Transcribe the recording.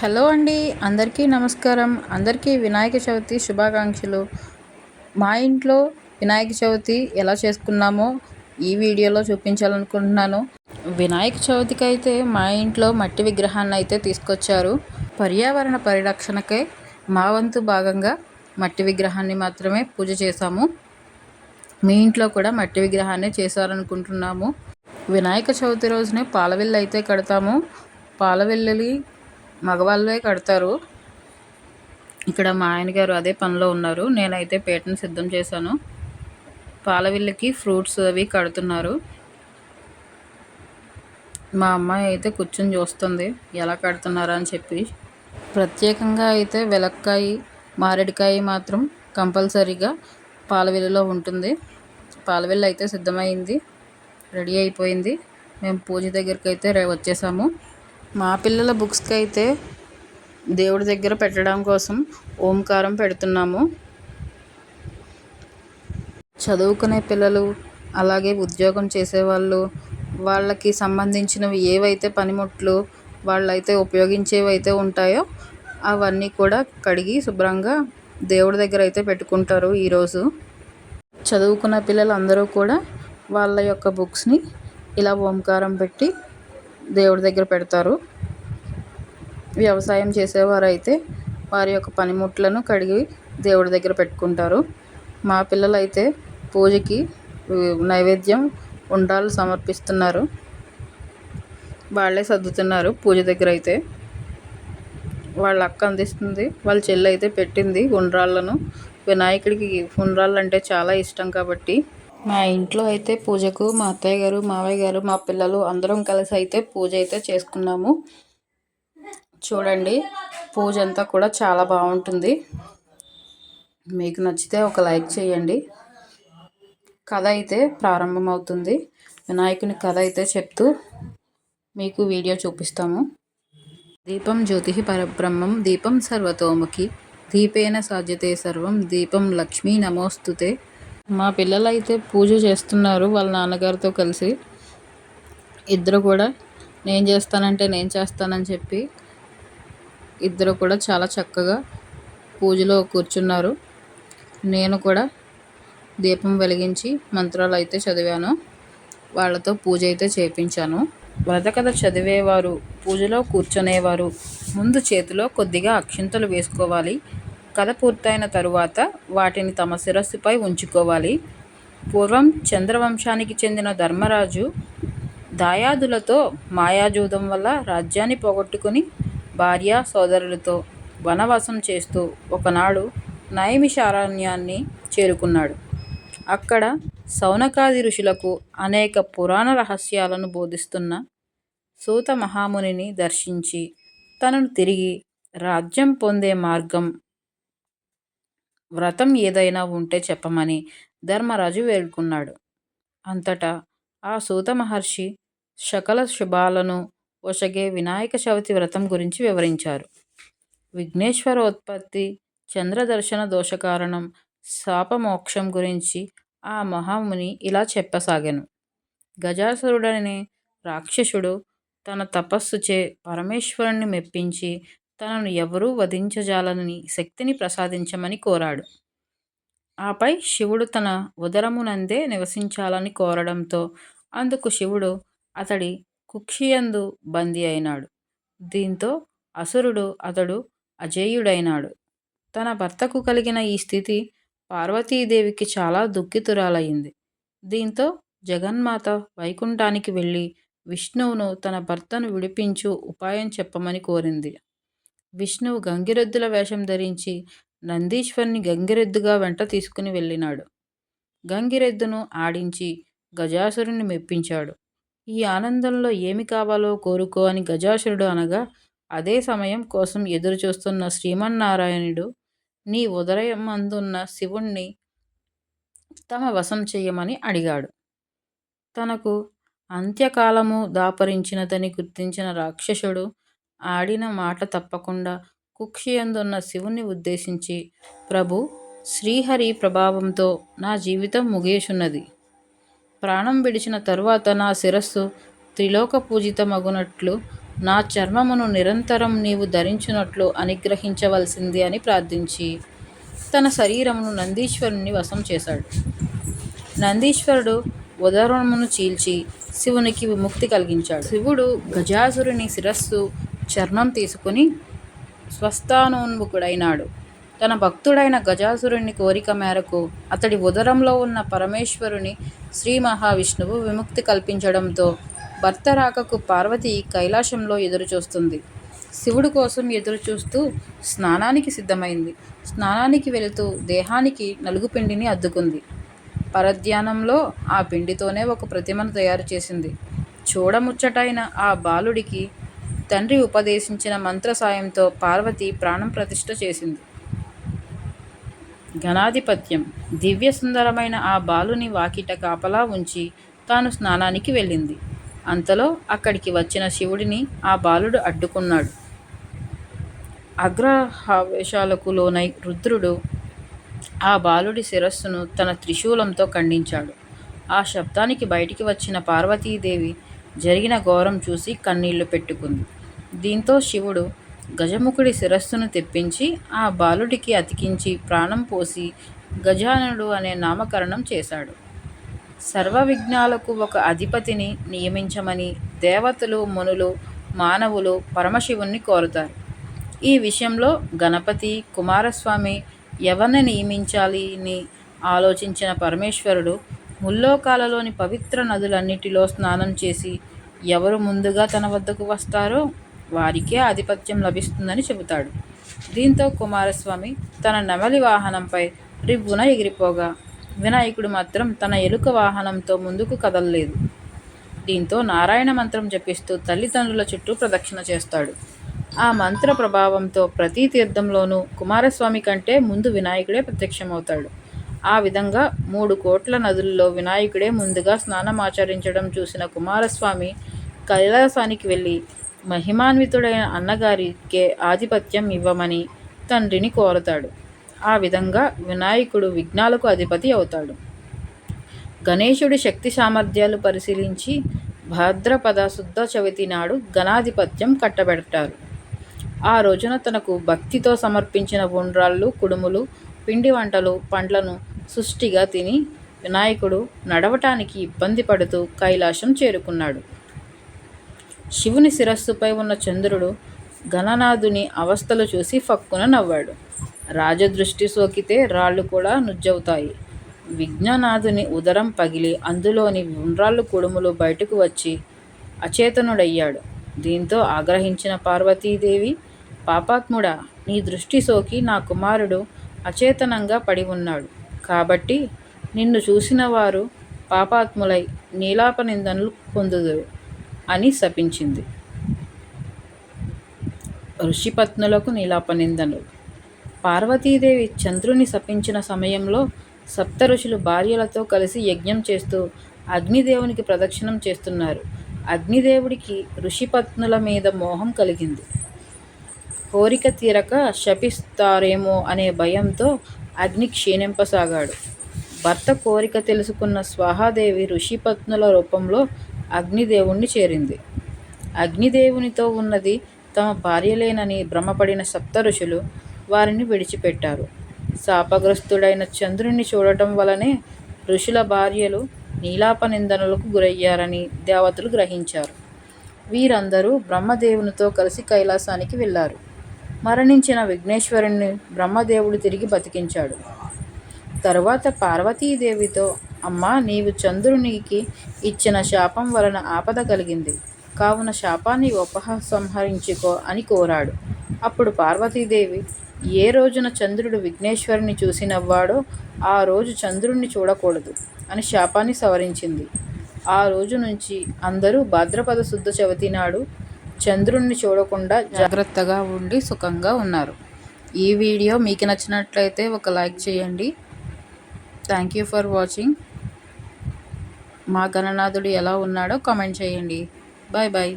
Hello అండి అందరికీ నమస్కారం. అందరికీ వినాయక చవితి శుభాకాంక్షలు. మా ఇంట్లో వినాయక చవితి ఎలా చేసుకున్నామో ఈ వీడియోలో చూపించాలనుకుంటున్నాను. వినాయక చవితికి అయితే మా ఇంట్లో మట్టి విగ్రహాన్ని అయితే తీసుకొచ్చారు. పర్యావరణ పరిరక్షణకై మా వంతు భాగంగా మట్టి విగ్రహాన్ని మాత్రమే పూజ చేశాము. మీ ఇంట్లో కూడా మట్టి విగ్రహాన్ని చేశారనుకుంటున్నాము. వినాయక చవితి రోజునే పాలవిల్లు అయితే కడతాము. పాలవెల్లి మగవాళ్ళే కడతారు. ఇక్కడ మా ఆయన గారు అదే పనిలో ఉన్నారు. నేనైతే పేటను సిద్ధం చేశాను. పాలవిల్లకి ఫ్రూట్స్ అవి కడుతున్నారు. మా అమ్మాయి అయితే కూర్చొని చూస్తుంది. ఎలా కడుతున్నారా అని చెప్పి. ప్రత్యేకంగా అయితే వెలక్కాయ మారేడుకాయ మాత్రం కంపల్సరీగా పాలవిల్లులో ఉంటుంది. పాలవిల్లు అయితే సిద్ధమైంది. రెడీ అయిపోయింది. మేము పూజ దగ్గరికి అయితే వచ్చేసాము. మా పిల్లల బుక్స్కి అయితే దేవుడి దగ్గర పెట్టడం కోసం ఓంకారం పెడుతున్నాము. చదువుకునే పిల్లలు అలాగే ఉద్యోగం చేసేవాళ్ళు వాళ్ళకి సంబంధించినవి ఏవైతే పనిముట్లు వాళ్ళైతే ఉపయోగించేవైతే ఉంటాయో అవన్నీ కూడా కడిగి శుభ్రంగా దేవుడి దగ్గర అయితే పెట్టుకుంటారు ఈరోజు చదువుకున్న పిల్లలు అందరూ కూడా వాళ్ళ యొక్క బుక్స్ని ఇలా ఓంకారం పెట్టి దేవుడి దగ్గర పెడతారు. వ్యవసాయం చేసేవారు అయితే వారి యొక్క పనిముట్లను కడిగి దేవుడి దగ్గర పెట్టుకుంటారు. మా పిల్లలైతే పూజకి నైవేద్యం ఉండాలు సమర్పిస్తున్నారు. వాళ్ళే సర్దుతున్నారు పూజ దగ్గర అయితే వాళ్ళ అక్క అందిస్తుంది వాళ్ళ చెల్లి అయితే పెట్టింది ఉండ్రాళ్ళను. వినాయకుడికి ఉండ్రాళ్ళు అంటే చాలా ఇష్టం కాబట్టి మా ఇంట్లో అయితే పూజకు మా అత్తయ్య గారు మావయ్య గారు మా పిల్లలు అందరం కలిసి అయితే పూజ అయితే చేసుకున్నాము. చూడండి పూజ అంతా కూడా చాలా బాగుంటుంది. మీకు నచ్చితే ఒక లైక్ చేయండి. కథ అయితే ప్రారంభమవుతుంది. వినాయకుని కథ అయితే చెప్తూ మీకు వీడియో చూపిస్తాము. దీపం జ్యోతి పరబ్రహ్మం దీపం సర్వతోముఖి దీపేన సాధ్యతే సర్వం దీపం లక్ష్మీ నమోస్తుతే మా పిల్లలు అయితే పూజ చేస్తున్నారు వాళ్ళ నాన్నగారితో కలిసి. ఇద్దరు కూడా నేను చేస్తానంటే నేను చేస్తానని చెప్పి ఇద్దరు కూడా చాలా చక్కగా పూజలో కూర్చున్నారు. నేను కూడా దీపం వెలిగించి మంత్రాలు అయితే చదివాను. వాళ్ళతో పూజ అయితే చేయించాను వ్రతకథ చదివేవారు పూజలో కూర్చునేవారు ముందు చేతిలో కొద్దిగా అక్షింతలు వేసుకోవాలి. కథ పూర్తయిన తరువాత వాటిని తమ శిరస్సుపై ఉంచుకోవాలి. పూర్వం చంద్రవంశానికి చెందిన ధర్మరాజు దాయాదులతో మాయాజూదం వల్ల రాజ్యాన్ని పోగొట్టుకుని భార్య సోదరులతో వనవాసం చేస్తూ ఒకనాడు నైమిషారణ్యాన్ని చేరుకున్నాడు. అక్కడ సౌనకాది ఋషులకు అనేక పురాణ రహస్యాలను బోధిస్తున్న సూత మహామునిని దర్శించి తనను తిరిగి రాజ్యం పొందే మార్గం వ్రతం ఏదైనా ఉంటే చెప్పమని ధర్మరాజు వేడుకున్నాడు. అంతటా ఆ సూత మహర్షి సకల శుభాలను ఒసగే వినాయక చవితి వ్రతం గురించి వివరించారు. విఘ్నేశ్వరోత్పత్తి చంద్రదర్శన దోషకారణం శాపమోక్షం గురించి ఆ మహాముని ఇలా చెప్పసాగాను. గజాసురుడని రాక్షసుడు తన తపస్సుచే పరమేశ్వరుణ్ణి మెప్పించి తనను ఎవరూ వధించజాలని శక్తిని ప్రసాదించమని కోరాడు. ఆపై శివుడు తన ఉదరమునందే నివసించాలని కోరడంతో అందుకు శివుడు అతడి కుక్షియందు బందీ అయినాడు. దీంతో అసురుడు అతడు అజేయుడైనాడు. తన భర్తకు కలిగిన ఈ స్థితి పార్వతీదేవికి చాలా దుఃఖితురాలయ్యింది. దీంతో జగన్మాత వైకుంఠానికి వెళ్ళి విష్ణువును తన భర్తను విడిపించు ఉపాయం చెప్పమని కోరింది. విష్ణువు గంగిరెద్దుల వేషం ధరించి నందీశ్వరుని గంగిరెద్దుగా వెంట తీసుకుని వెళ్ళినాడు. గంగిరెద్దును ఆడించి గజాసురుని మెప్పించాడు. ఈ ఆనందంలో ఏమి కావాలో కోరుకో అని గజాసురుడు అనగా అదే సమయం కోసం ఎదురుచూస్తున్న శ్రీమన్నారాయణుడు నీ ఉదరమందున్న శివుణ్ణి తమ వశం చెయ్యమని అడిగాడు. తనకు అంత్యకాలము దాపరించినదని గుర్తించిన రాక్షసుడు ఆడిన మాట తప్పకుండా కుక్షియందున్న శివుని ఉద్దేశించి ప్రభు శ్రీహరి ప్రభావంతో నా జీవితం ముగియుచున్నది. ప్రాణం విడిచిన తరువాత నా శిరస్సు త్రిలోక పూజితమగునట్లు నా చర్మమును నిరంతరం నీవు ధరించినట్లు అనుగ్రహించవలసింది అని ప్రార్థించి తన శరీరమును నందీశ్వరుని వశం చేశాడు. నందీశ్వరుడు ఉదరమును చీల్చి శివునికి విముక్తి కలిగించాడు. శివుడు గజాసురుని శిరస్సు చర్మం తీసుకుని స్వస్థానోన్ముఖుడైనాడు. తన భక్తుడైన గజాసురుని కోరిక మేరకు అతడి ఉదరంలో ఉన్న పరమేశ్వరుని శ్రీ మహావిష్ణువు విముక్తి కల్పించడంతో భర్త రాకకు పార్వతి కైలాసంలో ఎదురుచూస్తుంది. శివుడు కోసం ఎదురుచూస్తూ స్నానానికి సిద్ధమైంది. స్నానానికి వెళుతూ దేహానికి నలుగు పిండిని అద్దుకుంది. పరధ్యానంలో ఆ పిండితోనే ఒక ప్రతిమను తయారు చేసింది. చూడముచ్చటైన ఆ బాలుడికి తండ్రి ఉపదేశించిన మంత్ర సాయంతో పార్వతి ప్రాణం ప్రతిష్ఠ చేసింది. ఘనాధిపత్యం. దివ్య సుందరమైన ఆ బాలుని వాకిట కాపలా ఉంచి తాను స్నానానికి వెళ్ళింది. అంతలో అక్కడికి వచ్చిన శివుడిని ఆ బాలుడు అడ్డుకున్నాడు. అగ్రహావేశాలకు లోనై రుద్రుడు ఆ బాలుడి శిరస్సును తన త్రిశూలంతో ఖండించాడు. ఆ శబ్దానికి బయటికి వచ్చిన పార్వతీదేవి జరిగిన ఘోరం చూసి కన్నీళ్ళు పెట్టుకుంది. దీంతో శివుడు గజముఖుడి శిరస్సును తెప్పించి ఆ బాలుడికి అతికించి ప్రాణం పోసి గజానుడు అనే నామకరణం చేశాడు. సర్వ విఘ్నాలకు ఒక అధిపతిని నియమించమని దేవతలు మునులు మానవులు పరమశివుణ్ణి కోరుతారు. ఈ విషయంలో గణపతి కుమారస్వామి ఎవరిని నియమించాలి అని ఆలోచించిన పరమేశ్వరుడు ముల్లోకాలలోని పవిత్ర నదులన్నిటిలో స్నానం చేసి ఎవరు ముందుగా తన వద్దకు వస్తారో వారికే ఆధిపత్యం లభిస్తుందని చెబుతాడు. దీంతో కుమారస్వామి తన నెమలి వాహనంపై రివ్వున ఎగిరిపోగా వినాయకుడు మాత్రం తన ఎలుక వాహనంతో ముందుకు కదలలేదు. దీంతో నారాయణ మంత్రం జపిస్తూ తల్లిదండ్రుల చుట్టూ ప్రదక్షిణ చేస్తాడు. ఆ మంత్ర ప్రభావంతో ప్రతి తీర్థంలోనూ కుమారస్వామి కంటే ముందు వినాయకుడే ప్రత్యక్షమవుతాడు. ఆ విధంగా మూడు కోట్ల నదుల్లో వినాయకుడే ముందుగా స్నానం ఆచరించడం చూసిన కుమారస్వామి కైలాసానికి వెళ్ళి మహిమాన్వితుడైన అన్నగారికే ఆధిపత్యం ఇవ్వమని తండ్రిని కోరతాడు. ఆ విధంగా వినాయకుడు విఘ్నాలకు అధిపతి అవుతాడు. గణేశుడి శక్తి సామర్థ్యాలు పరిశీలించి భాద్రపద శుద్ధ చవితి నాడు గణాధిపత్యం కట్టబెడతారు. ఆ రోజున తనకు భక్తితో సమర్పించిన ఉండ్రాళ్ళు కుడుములు పిండి వంటలు పండ్లను సుష్టిగా తిని వినాయకుడు నడవటానికి ఇబ్బంది పడుతూ కైలాసం చేరుకున్నాడు. శివుని శిరస్సుపై ఉన్న చంద్రుడు గణనాథుని అవస్థలు చూసి ఫక్కున నవ్వాడు. రాజదృష్టి సోకితే రాళ్ళు కూడా నుజ్జవుతాయి. విజ్ఞనాథుని ఉదరం పగిలి అందులోని ఉండ్రాళ్ళు కుడుములు బయటకు వచ్చి అచేతనుడయ్యాడు. దీంతో ఆగ్రహించిన పార్వతీదేవి పాపాత్ముడా నీ దృష్టి సోకి నా కుమారుడు అచేతనంగా పడి ఉన్నాడు. కాబట్టి నిన్ను చూసిన వారు పాపాత్ములై నీలాపనిందనలు పొందుదురు. అని శపించింది. ఋషిపత్నులకు నిలాపనిందను. పార్వతీదేవి చంద్రుని శపించిన సమయంలో సప్త ఋషులు భార్యలతో కలిసి యజ్ఞం చేస్తూ అగ్నిదేవునికి ప్రదక్షిణం చేస్తున్నారు. అగ్నిదేవుడికి ఋషిపత్నుల మీద మోహం కలిగింది. కోరిక తీరక శపిస్తారేమో అనే భయంతో అగ్ని క్షీణింపసాగాడు. భర్త కోరిక తెలుసుకున్న స్వాహాదేవి ఋషిపత్నుల రూపంలో అగ్నిదేవుణ్ణి చేరింది. అగ్నిదేవునితో ఉన్నది తమ భార్యలేనని భ్రమపడిన సప్త ఋషులు వారిని విడిచిపెట్టారు. శాపగ్రస్తుడైన చంద్రుణ్ణి చూడటం వలనే ఋషుల భార్యలు నీలాప నిందనలకు గురయ్యారని దేవతలు గ్రహించారు. వీరందరూ బ్రహ్మదేవునితో కలిసి కైలాసానికి వెళ్ళారు. మరణించిన విఘ్నేశ్వరుణ్ణి బ్రహ్మదేవుడు తిరిగి బతికించాడు. తరువాత పార్వతీదేవితో అమ్మా నీవు చంద్రునికి ఇచ్చిన శాపం వలన ఆపద కలిగింది. కావున శాపాన్ని ఉపసంహరించుకో అని కోరాడు. అప్పుడు పార్వతీదేవి ఏ రోజున చంద్రుడు విఘ్నేశ్వరుని చూసి నవ్వాడో ఆ రోజు చంద్రుణ్ణి చూడకూడదు అని శాపాన్ని సవరించింది. ఆ రోజు నుంచి అందరూ భాద్రపద శుద్ధ చవితి నాడు చంద్రుణ్ణి చూడకుండా జాగ్రత్తగా ఉండి సుఖంగా ఉన్నారు. ఈ వీడియో మీకు నచ్చినట్లయితే ఒక లైక్ చేయండి. థ్యాంక్ యూ ఫర్ వాచింగ్ మా గణనాథుడు ఎలా ఉన్నాడో కామెంట్ చేయండి. Bye bye